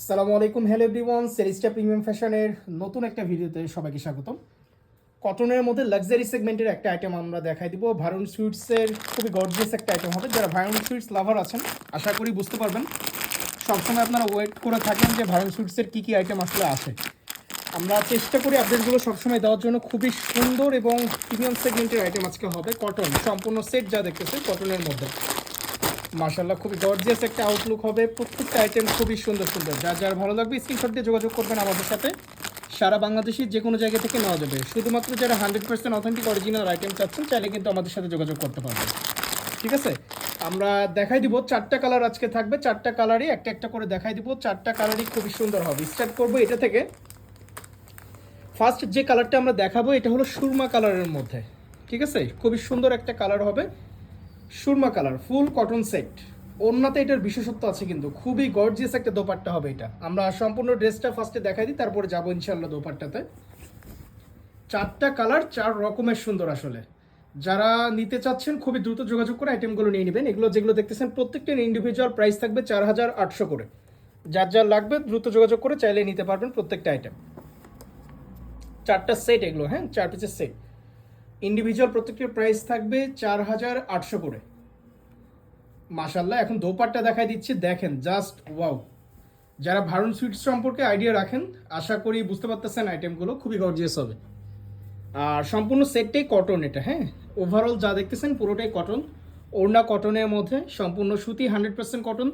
আসসালামু আলাইকুম hello everyone সেরিস্টা premium ফ্যাশনের নতুন একটা ভিডিওতে সবাইকে স্বাগতম। কটনের মধ্যে লাক্সারি সেগমেন্টের একটা আইটেম আমরা দেখাই দিব। ভারুন সুইটসের খুবই গর্জিয়াস একটা আইটেম হবে। যারা ভারুন সুইটস লাভার আছেন, আশা করি বুঝতে পারবেন। সবসময় আপনারা ওয়েট করে থাকেন যে ভারুন সুইটসের কী কী আইটেম আসলে আসে আমরা চেষ্টা করি আপডেটগুলো সবসময় দেওয়ার জন্য। খুবই সুন্দর এবং প্রিমিয়াম সেগমেন্টের আইটেম আজকে হবে কটন সম্পূর্ণ সেট যা দেখতেছে কটনের মধ্যে। মাশাল্লাহ খুবই গর্জিয়াস একটা আউটলুক হবে। প্রত্যেকটা আইটেম খুবই সুন্দর সুন্দর। যার যার ভালো লাগবে স্ক্রিনশট দিয়ে যোগাযোগ করবেন আমাদের সাথে। সারা বাংলাদেশের যে কোনো জায়গা থেকে নেওয়া যাবে। শুধুমাত্র যারা hundred percent authentic original item চাচ্ছেন, চাইলে কিন্তু আমাদের সাথে যোগাযোগ করতে পারবেন। ঠিক আছে? আমরা দেখাই দিব, চারটা কালার আজকে থাকবে। চারটা কালারই একটা একটা করে দেখাই দিব। চারটা কালারই খুবই সুন্দর হবে। স্টার্ট করব এটা থেকে। ফার্স্ট যে কালারটা আমরা দেখাবো, এটা হলো সুরমা কালারের মধ্যে। ঠিক আছে? খুবই সুন্দর একটা কালার হবে। সুরমা কালার, ফুল কটন সেট। ওড়নাতে এটার বিশেষত্ব আছে কিন্তু, খুবই গর্জিয়াস একটা দোপাট্টা হবে এটা। আমরা সম্পূর্ণ ড্রেসটা ফার্স্টে দেখাই দিই, তারপরে যাব ইনশাল্লাহ দোপাট্টাতে। চারটা কালার, চার রকমের সুন্দর আসলে। যারা নিতে চাচ্ছেন, খুবই দ্রুত যোগাযোগ করে আইটেমগুলো নিয়ে নেবেন। এগুলো যেগুলো দেখতেছেন প্রত্যেকটার ইন্ডিভিজুয়াল প্রাইস থাকবে চার হাজার আটশো করে। যার যার লাগবে, দ্রুত যোগাযোগ করে চাইলে নিতে পারবেন প্রত্যেকটা আইটেম চারটা সেট এগুলো হ্যাঁ? চার পিসের সেট ইন্ডিভিজুয়াল প্রত্যেকটির প্রাইস থাকবে চার হাজার আটশো করে। মাশাল্লাহ এখন দোপাট্টা দেখাই দিচ্ছি, দেখেন জাস্ট ওয়াও যারা ভারুন সুইটস সম্পর্কে আইডিয়া রাখেন, আশা করি বুঝতে পারতেছেন আইটেমগুলো খুবই গর্জিয়াস হবে। আর সম্পূর্ণ সেটটাই কটন এটা হ্যাঁ? ওভারঅল যা দেখতেছেন, পুরোটাই কটন ওড়না কটনের মধ্যে সম্পূর্ণ সুতি হান্ড্রেড পার্সেন্ট কটন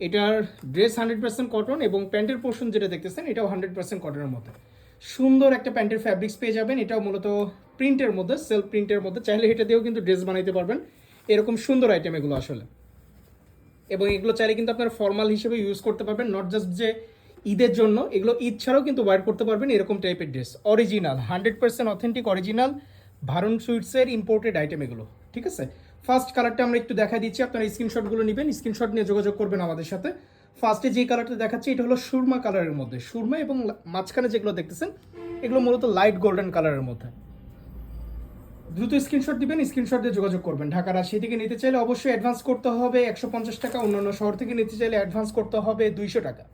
এটার ড্রেস হান্ড্রেড পার্সেন্ট কটন এবং প্যান্টের পোর্শন যেটা দেখতেছেন, এটাও হান্ড্রেড পার্সেন্ট কটনের মধ্যে। সুন্দর একটা প্যান্টের ফ্যাব্রিক্স পেয়ে যাবেন, এটাও মূলত প্রিন্টের মধ্যে সেলফ প্রিন্টের মধ্যে, চাইলে এটা দিয়েও কিন্তু ড্রেস বানাইতে পারবেন। এরকম সুন্দর আইটেম এগুলো আসলে। এবং এগুলো চাইলে কিন্তু আপনার ফর্মাল হিসেবে ইউজ করতে পারবেন নট জাস্ট যে ঈদের জন্য, এগুলো ঈদ ছাড়াও কিন্তু ওয়ার করতে পারবেন এরকম টাইপের dress original hundred percent authentic original Varun সুইটসের imported item এগুলো। ঠিক আছে? ফার্স্ট কালারটা আমরা একটু দেখা দিচ্ছি, আপনারা স্ক্রিনশটগুলো নেবেন স্ক্রিনশট নিয়ে যোগাযোগ করবেন আমাদের সাথে। ফার্স্টে যে কালারটা দেখাচ্ছি, এটা হলো সুরমা কালারের মধ্যে। সুরমা এবং মাঝখানে যেগুলো দেখতেছেন, এগুলো মূলত লাইট গোল্ডেন কালারের মধ্যে। দ্রুত স্ক্রিনশট দিবেন, স্ক্রিনশট দিয়ে যোগাযোগ করবেন। ঢাকা রাজশাহী থেকে নিতে চাইলে অবশ্যই অ্যাডভান্স করতে হবে একশো পঞ্চাশ টাকা, অন্যান্য শহর থেকে নিতে চাইলে অ্যাডভান্স করতে হবে দুইশো টাকা।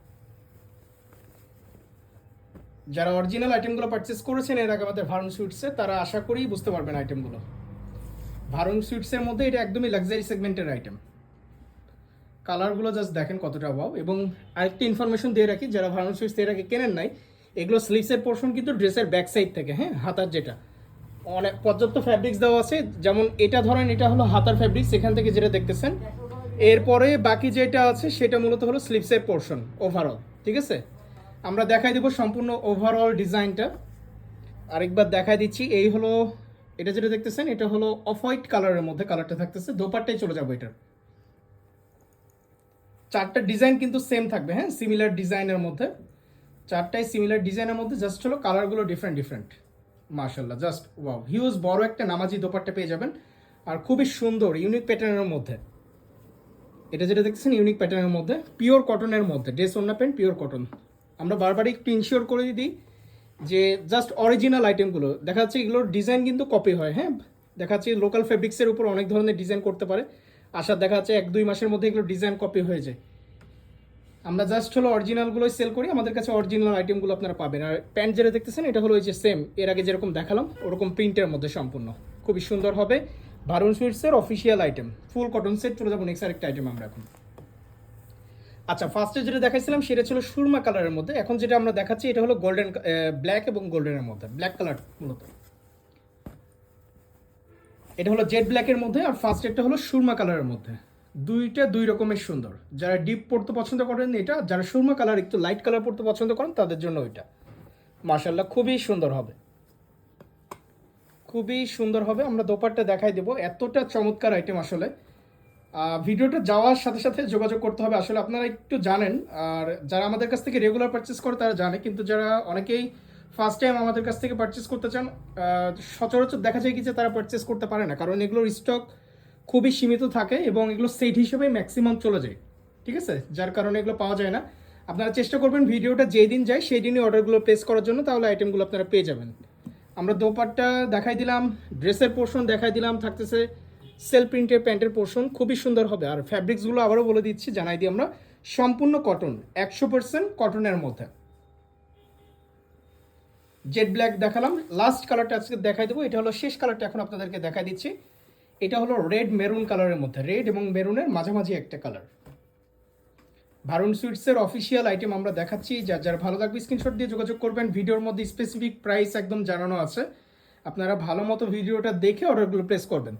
যারা অরিজিনাল আইটেমগুলো পারচেস করেছেন, এর আগে আমাদের ভারুন সুইটসে তারা আশা করি বুঝতে পারবেন আইটেমগুলো ভারুন সুইটসের মধ্যে এটা একদমই লাক্সারি সেগমেন্টের আইটেম কালারগুলো জাস্ট দেখেন কতটা অভাব এবং আরেকটা ইনফরমেশন দিয়ে রাখি, যারা ভারুন সুইটস এর আগে কেনেন নাই, এগুলো স্লিভসের পোর্শন কিন্তু ড্রেসের ব্যাক সাইড থেকে হ্যাঁ হাতার যেটা। অনেক পর্যাপ্ত ফ্যাব্রিক্স দেওয়া আছে। যেমন এটা ধরেন, এটা হলো হাতার ফ্যাব্রিক্স এখান থেকে যেটা দেখতেছেন। এরপরে বাকি যেটা আছে, সেটা মূলত হলো স্লিপসের পোর্শন ওভারঅল ঠিক আছে? আমরা দেখাই দেবো সম্পূর্ণ ওভারঅল ডিজাইনটা আরেকবার দেখাই দিচ্ছি, এই হলো, এটা যেটা দেখতেছেন, এটা হলো অফ হোয়াইট কালারের মধ্যে কালারটা থাকতেছে। দোপারটাই চলে যাব এটার। চারটা ডিজাইন কিন্তু সেম থাকবে হ্যাঁ? সিমিলার ডিজাইনের মধ্যে। চারটাই সিমিলার ডিজাইনের মধ্যে জাস্ট হলো কালারগুলো ডিফারেন্ট ডিফারেন্ট মাশাল্লাহ জাস্ট ওয়াও হিউজ বড় একটা নামাজি দোপাট্টা পেয়ে যাবেন। আর খুবই সুন্দর ইউনিক প্যাটার্নের মধ্যে। এটা যেটা দেখছেন ইউনিক প্যাটার্নের মধ্যে পিওর কটনের মধ্যে ড্রেস ওন্না প্যান্ট পিওর কটন আমরা বারবারই একটু ইনশিওর করে দিই যে জাস্ট অরিজিনাল আইটেমগুলো দেখা যাচ্ছে এগুলোর ডিজাইন কিন্তু কপি হয় হ্যাঁ? দেখা যাচ্ছে লোকাল ফেব্রিক্সের উপর অনেক ধরনের ডিজাইন করতে পারে। আশা, দেখা যাচ্ছে এক দুই মাসের মধ্যে এগুলো ডিজাইন কপি হয়ে যায়। আমরা জাস্ট হলো অরিজিনালগুলোই সেল করি, আমাদের কাছে অরিজিনাল আইটেমগুলো আপনারা পাবেন। আর প্যান্ট যেটা দেখতেছেন, এটা হলো ওই যে সেম এর আগে যেরকম দেখালাম, ওরকম প্রিন্টের মধ্যে সম্পূর্ণ। খুবই সুন্দর হবে। Varun সুইটসের official item full cotton set চলে যাব নেক্সট আরেকটা আইটেম আমরা এখন। আচ্ছা ফার্স্টে যেটা দেখাইছিলাম, সেটা ছিল সুরমা কালারের মধ্যে। এখন যেটা আমরা দেখাচ্ছি, এটা হলো গোল্ডেন ব্ল্যাক এবং গোল্ডেনের মধ্যে। ব্ল্যাক কালার মূলত। এটা হলো জেড ব্ল্যাকের মধ্যে, আর ফার্স্ট একটা হলো সুরমা কালারের মধ্যে। দুইটা দুই রকমের সুন্দর। যারা ডিপ পড়তে পছন্দ করেন এটা, যারা সুরমা কালার একটু লাইট কালার পড়তে পছন্দ করেন, তাদের জন্য ওইটা মার্শাল্লাহ খুবই সুন্দর হবে। খুবই সুন্দর হবে। আমরা দোপারটা দেখাই দেবো। এতটা চমৎকার আইটেম আসলে। ভিডিওটা যাওয়ার সাথে সাথে যোগাযোগ করতে হবে। আসলে আপনারা একটু জানেন, আর যারা আমাদের কাছ থেকে রেগুলার পারচেস করে, তারা জানে। কিন্তু যারা অনেকেই ফার্স্ট টাইম আমাদের কাছ থেকে পারচেস করতে চান সচরাচর দেখা যায় কি যে তারা পারচেস করতে পারে না। কারণ এগুলোর স্টক খুবই সীমিত থাকে এবং এগুলো সেট হিসেবে ম্যাক্সিমাম চলে যায়। ঠিক আছে? যার কারণে এগুলো পাওয়া যায় না। আপনারা চেষ্টা করবেন ভিডিওটা যেই দিন যায় সেই দিনই অর্ডারগুলো প্লেস করার জন্য, তাহলে আইটেমগুলো আপনারা পেয়ে যাবেন। আমরা দোপাট্টা দেখাই দিলাম ড্রেসের পোর্শন দেখাই দিলাম, থাকতেছে সেল প্রিন্টের প্যান্টের পোর্শন খুবই সুন্দর হবে। আর ফ্যাব্রিক্সগুলো আবারও বলে দিচ্ছি, জানাই দিই আমরা, সম্পূর্ণ কটন একশো পার্সেন্ট কটনের মধ্যে। জেড ব্ল্যাক দেখালাম লাস্ট কালারটা আজকে দেখাই দেবো, এটা হলো শেষ কালারটা এখন আপনাদেরকে দেখাই দিচ্ছি। এটা হলো রেড মেরুন কালারের মধ্যে, রেড এবং মেরুনের মাঝামাঝি একটা কালার। ভারুন সুইটসের অফিসিয়াল আইটেম আমরা দেখাচ্ছি, যার যার ভালো লাগবে স্ক্রিনশট দিয়ে যোগাযোগ করবেন। ভিডিওর মধ্যে স্পেসিফিক প্রাইস একদম জানানো আছে। আপনারা ভালো মতো ভিডিওটা দেখে অর্ডারগুলো প্লেস করবেন।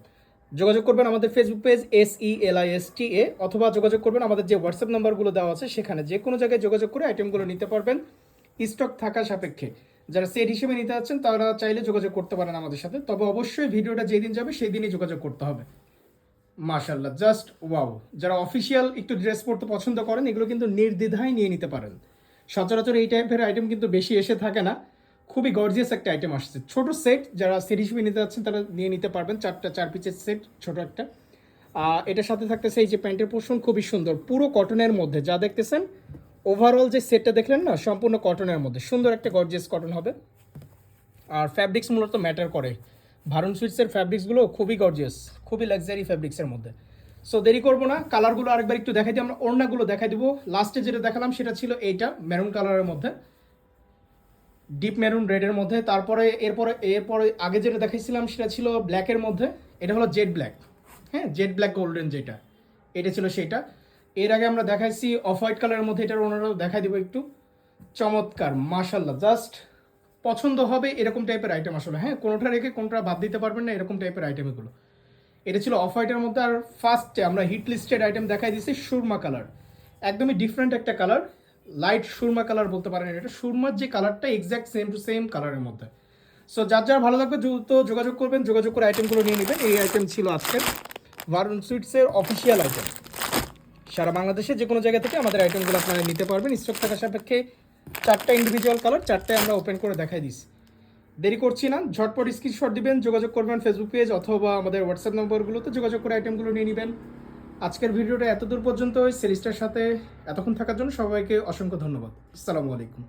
যোগাযোগ করবেন আমাদের Facebook page S E L I S T A অথবা যোগাযোগ করবেন আমাদের যে হোয়াটসঅ্যাপ নাম্বারগুলো দেওয়া আছে, সেখানে যে কোনো জায়গায় যোগাযোগ করে আইটেমগুলো নিতে পারবেন। স্টক থাকা সাপেক্ষে। যারা সেট হিসেবে নিতে যাচ্ছেন, তারা চাইলে যোগাযোগ করতে পারেন আমাদের সাথে। তবে অবশ্যই ভিডিওটা যেদিন যাবে সেই দিনই যোগাযোগ করতে হবে। মাশাল্লাহ জাস্ট ওয়াও যারা অফিসিয়াল একটু ড্রেস পরতে পছন্দ করেন, এগুলো কিন্তু নির্দ্বিধায় নিয়ে নিতে পারেন। সচরাচর এই টাইপের আইটেম কিন্তু বেশি এসে থাকে না। খুবই গর্জিয়াস একটা আইটেম আসছে। ছোট সেট যারা সেট হিসেবে নিতে যাচ্ছেন, তারা নিয়ে নিতে পারবেন। চারটা, চার পিসের সেট ছোট একটা। এটার সাথে থাকতেছে এই যে প্যান্টের পোর্শন খুবই সুন্দর। পুরো কটনের মধ্যে, যা দেখতেছেন ওভারঅল যে সেটটা দেখলেন না, সম্পূর্ণ কটনের মধ্যে। সুন্দর একটা গর্জিয়াস কটন হবে। আর ফ্যাব্রিক্স মূলত ম্যাটার করে। ভারুন সুইটসের ফ্যাব্রিক্সগুলো খুবই গর্জিয়াস খুবই লাক্সারি ফ্যাব্রিক্সের মধ্যে। সো দেরি করব না। কালারগুলো আরেকবার একটু দেখাই দিই। আমরা ওড়নাগুলো দেখাই দিব। লাস্টে যেটা দেখালাম, সেটা ছিল এইটা মেরুন কালারের মধ্যে। ডিপ মেরুন রেডের মধ্যে। তারপরে, এরপরে এরপরে আগে যেটা দেখাইছিলাম, সেটা ছিল ব্ল্যাকের মধ্যে। এটা হলো জেড ব্ল্যাক হ্যাঁ জেড ব্ল্যাক গোল্ডেন যেটা। এটা ছিল সেটা এর আগে আমরা দেখাইছি অফ হোয়াইট কালারের মধ্যে এটার ওনারাও দেখাই দিব একটু। চমৎকার মাশাল্লাহ জাস্ট পছন্দ হবে এরকম টাইপের আইটেম আসলে। হ্যাঁ কোনোটা রেখে কোনোটা বাদ দিতে পারবেন না, এরকম টাইপের আইটেম এগুলো। এটা ছিল অফ হোয়াইটের মধ্যে আর ফার্স্টে আমরা হিট লিস্টেড আইটেম দেখাই দিয়েছি, সুরমা কালার। একদমই ডিফারেন্ট একটা কালার। লাইট সুরমা কালার বলতে পারেন এটা। সুরমার যে কালারটা এক্স্যাক্ট সেম টু সেম কালারের মধ্যে। সো যার যার ভালো লাগবে দ্রুত যোগাযোগ করবেন, যোগাযোগ করে আইটেমগুলো নিয়ে নেবেন। এই আইটেম ছিল আজকের ভারুন সুইটসের অফিসিয়াল আইটেম সারা বাংলাদেশে যে কোনো জায়গা থেকে আমাদের আইটেমগুলো আপনারা নিতে পারবেন। স্টক থাকা সাপেক্ষে চারটা ইন্ডিভিজুয়াল কালার চারটায় আমরা ওপেন করে দেখাই দিচ্ছি দেরি করছি না, ঝটপট স্ক্রিনশট দিবেন, যোগাযোগ করবেন ফেসবুক পেজ অথবা আমাদের হোয়াটসঅ্যাপ নম্বরগুলোতে যোগাযোগ করে আইটেমগুলো নিয়ে নেবেন। আজকের ভিডিওটা এতদূর পর্যন্ত সিরিজটার সাথে এতক্ষণ থাকার জন্য সবাইকে অসংখ্য ধন্যবাদ। আসসালামু আলাইকুম।